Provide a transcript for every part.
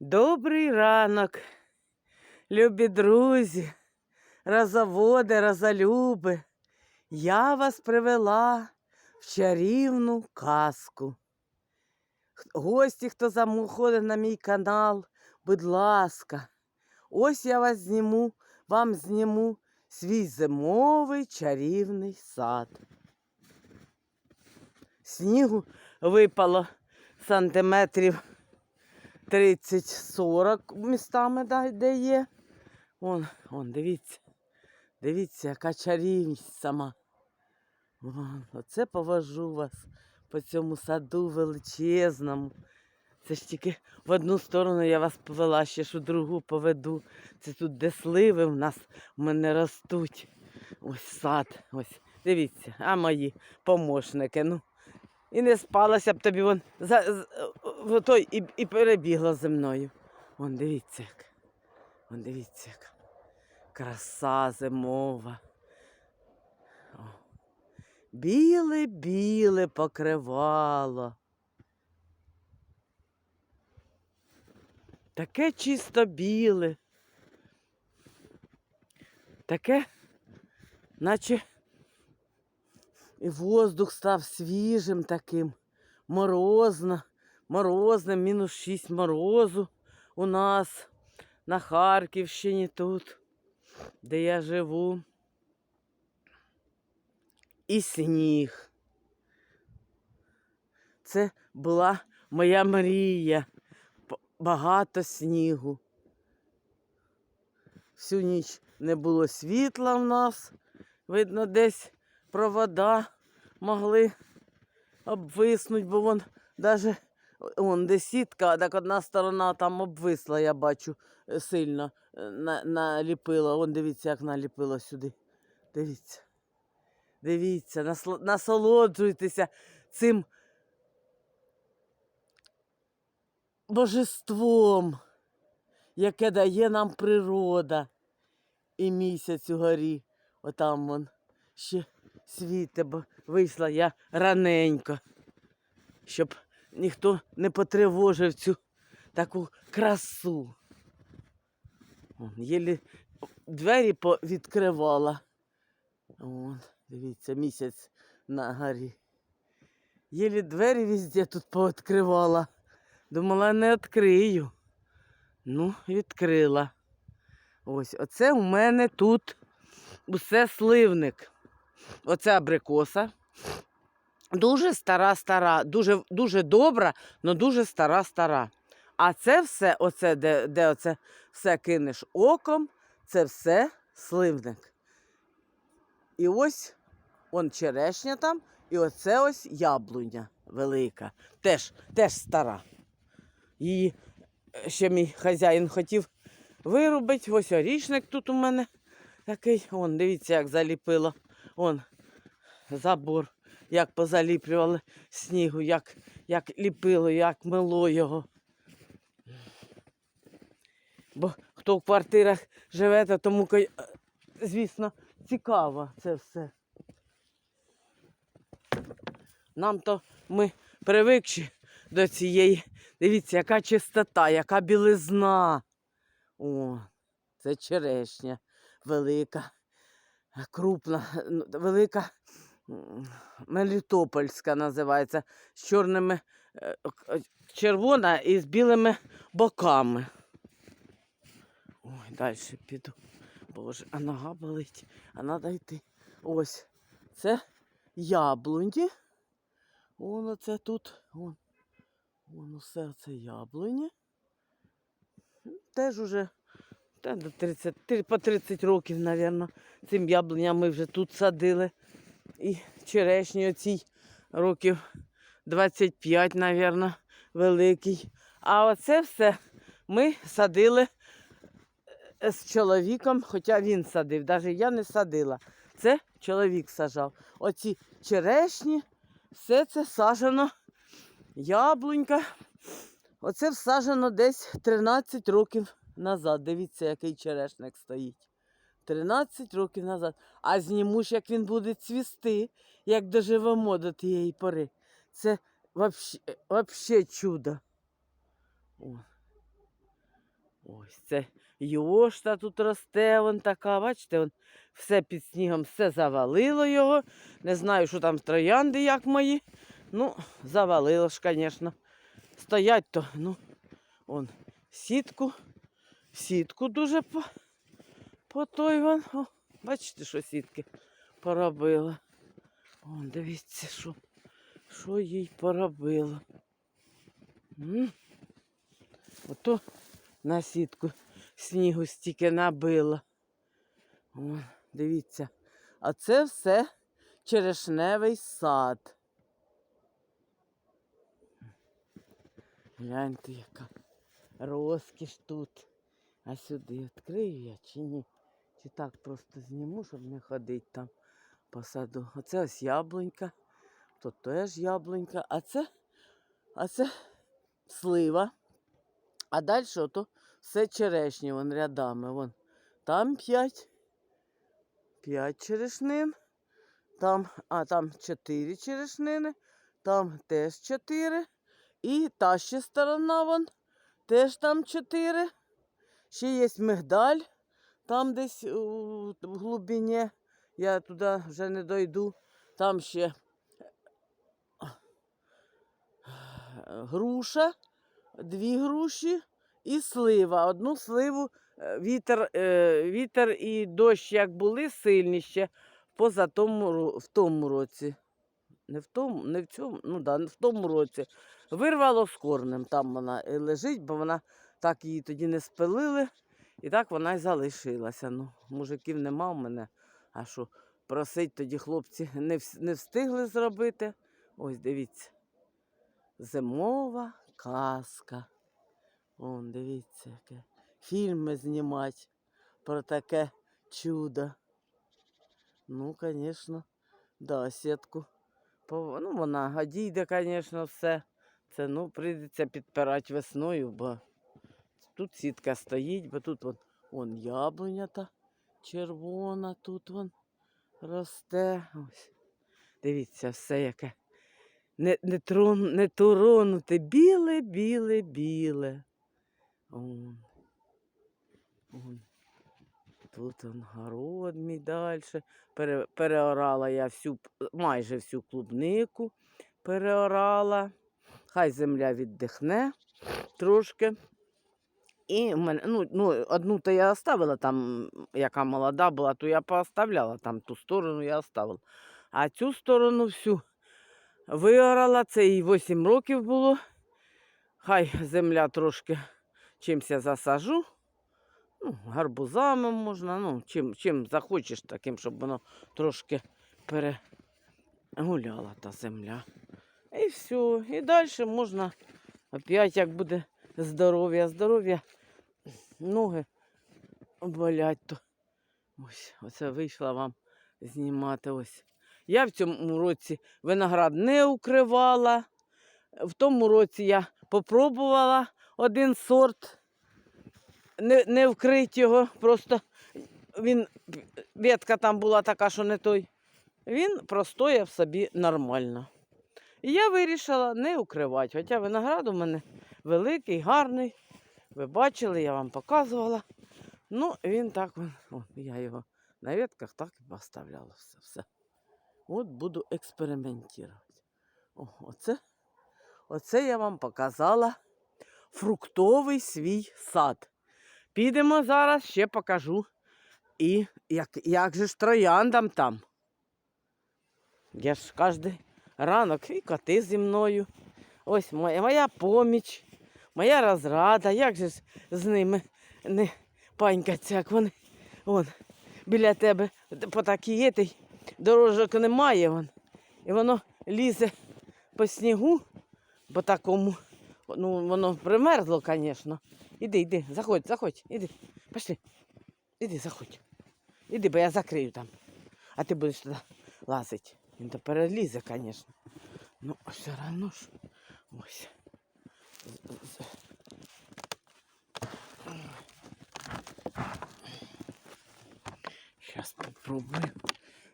Добрий ранок, любі друзі, розоводи, розолюби. Я вас привела в чарівну казку. Гості, хто заходить на мій канал, будь ласка, ось я вас зніму, вам зніму свій зимовий чарівний сад. Снігу випало сантиметрів 30-40 містами да, де є. Вон, вон, дивіться. Дивіться, яка чарівність сама. Вон, оце повожу вас по цьому саду величезному. Це ж тільки в одну сторону я вас повела, ще ж у другу поведу. Це тут де сливи в нас в мене ростуть. Ось сад. Ось. Дивіться, а мої помощники. Ну. І не спалася б тобі вон за, з- в той і, і перебігла зі мною. Вон дивіться як. Вон дивіться як. Краса зимова. Біле, біле покривало. Таке чисто біле. Таке, наче і воздух став свіжим таким, морозно, морозним, мінус 6 морозу у нас на Харківщині тут, де я живу. І сніг. Це була моя мрія. Багато снігу. Всю ніч не було світла в нас. Видно, десь провода могли обвиснуть, бо вон даже вон, де сітка, так одна сторона там обвисла, я бачу, е, сильно е, на, наліпила. Вон дивіться, як наліпила сюди. Дивіться. Дивіться, насолоджуйтеся цим божеством, яке дає нам природа і місяць угорі. Отам вон ще світе, бо вийшла я раненько, щоб ніхто не потривожив цю таку красу. Єлі двері відкривала. Вон, дивіться, місяць на горі. Єлі двері везде тут пооткривала. Думала, не відкрию. Ну, відкрила. Ось, оце у мене тут усе сливник. Оце абрикоса. Дуже стара, стара, дуже, дуже добра, але дуже стара, стара. А це все, оце, де, де оце все кинеш оком, це все сливник. І ось он черешня там, і оце ось яблуня велика. Теж, теж стара. Її е, ще мій хазяїн хотів вирубити. Ось орічник тут у мене такий. Вон, дивіться, як заліпило. Он забор, як позаліплювали снігу, як, як ліпило, як мило його. Бо хто в квартирах живе, то тому, звісно, цікаво це все. Нам то ми привикші до цієї. Дивіться, яка чистота, яка білизна. О, це черешня велика, крупна, ну, велика Мелітопольська називається. З чорними, е, червона і з білими боками. Ой, далі піду. Боже, а нога болить, а треба йти. Ось. Це яблуні. Воно це тут. Вон, вон усе це яблуні. Теж уже та до 30, по 30 років, мабуть, цим яблуням ми вже тут садили. І черешні оцій років 25, мабуть, великий. А оце все ми садили е, з чоловіком, хоча він садив, навіть я не садила. Це чоловік сажав. Оці черешні, все це сажено, яблунька. Оце всаджено десь 13 років назад. Дивіться, який черешник стоїть. 13 років назад. А зніму ж, як він буде цвісти, як доживемо до тієї пори. Це взагалі чудо. О. Ось це йошта тут росте, вон така, бачите, вон все під снігом, все завалило його. Не знаю, що там троянди, як мої. Ну, завалило ж, звісно. Стоять то, ну, он, сітку, сітку дуже по, по той вон. О, бачите, що сітки поробила. Вон, дивіться, що, що їй поробило. Ото на сітку снігу стільки набило. О, дивіться. А це все черешневий сад. Гляньте, яка розкіш тут. А сюди відкрию я чи ні? Чи так просто зніму, щоб не ходити там по саду. Оце ось яблунька. Тут теж яблунька. А це, а це слива. А далі ото все черешні, вон рядами. Вон. Там п'ять. П'ять черешнин. Там, а там чотири черешнини. Там теж чотири. І та ще сторона вон. Теж там чотири. Ще є мигдаль. Там десь у, в глибині. Я туди вже не дойду. Там ще груша, дві груші і слива. Одну сливу е, вітер, е, вітер і дощ як були сильні ще поза тому, в тому році. Не в тому, не в цьому, ну да, в тому році. Вирвало з корнем. Там вона лежить, бо вона так її тоді не спилили. І так вона й залишилася. Ну, мужиків нема в мене. А що, просить тоді хлопці не, встигли зробити. Ось дивіться. Зимова казка. Вон, дивіться, яке. Фільми знімати про таке чудо. Ну, звісно, да, сітку. Ну, вона одійде, звісно, все. Це ну, прийдеться підпирати весною, бо тут сітка стоїть, бо тут вон, вон яблуня та червона, тут вон росте. Ось. Дивіться, все яке. Не, не, трон, не туронуте, біле, біле, біле. Он. Он. Тут он город мій далі. Пере, переорала я всю, майже всю клубнику переорала. Хай земля віддихне трошки. І мене, ну, ну, одну то я оставила там, яка молода була, то я пооставляла там ту сторону я оставила. А цю сторону всю виорала, це їй 8 років було. Хай земля трошки чимся засажу. Ну, гарбузами можна, ну, чим, чим захочеш таким, щоб воно трошки перегуляла та земля. І все. І далі можна опять, як буде здоров'я, здоров'я, ноги болять, то ось, оце вийшла вам знімати ось. Я в цьому році виноград не укривала. В тому році я попробувала один сорт, не, не вкрити його, просто він, ветка там була така, що не той. Він простояв собі нормально. І я вирішила не укривати. Хоча виноград у мене великий, гарний. Ви бачили, я вам показувала. Ну, він так, о, я його на ветках так і поставляла все. все. От буду експериментувати. О, оце, оце я вам показала фруктовий свій сад. Підемо зараз, ще покажу. І як, як же ж трояндам там. Я ж кожен ранок і коти зі мною. Ось моя, моя поміч, моя розрада. Як же ж з ними не панькаться, як вони вон, біля тебе по такій дорожок немає. Вон. І воно лізе по снігу, по такому. Ну, воно примерзло, звісно. Іди, іди, заходь, заходь, іди. Пошли. Іди, заходь. Іди, бо я закрию там. А ти будеш туди лазити. Він то перелізе, звісно. Ну, все одно ж. Ось. Сейчас попробую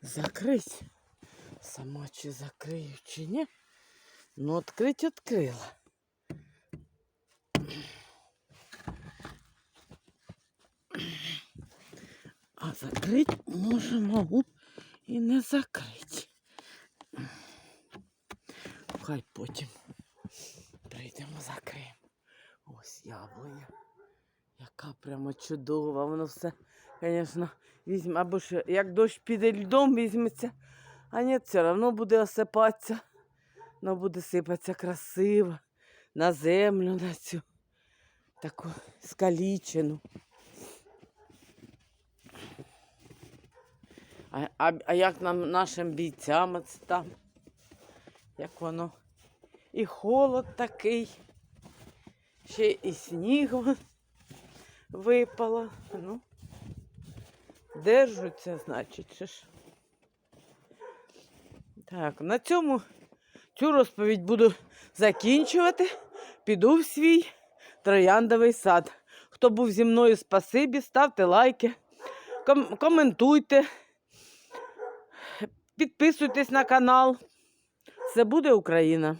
закрыть. Сама че закрыю, че не. Но открыть открыла. А закрыть може могу а и не закрыть. Хай потім. Прийдемо закриємо. Ось яблуня. Яка прямо чудова. Воно все, звісно, візьме, або ж як дощ піде льдом, візьметься, а ні, все одно буде осипатися. Воно буде сипатися красиво на землю, на цю таку скалічену. А, а, а як нам нашим бійцям це там? Як воно? І холод такий, ще і сніг випало. Ну, держуться, значить, що ж. Так, на цьому цю розповідь буду закінчувати. Піду в свій трояндовий сад. Хто був зі мною, спасибі, ставте лайки, ком- коментуйте, підписуйтесь на канал. Це буде Україна.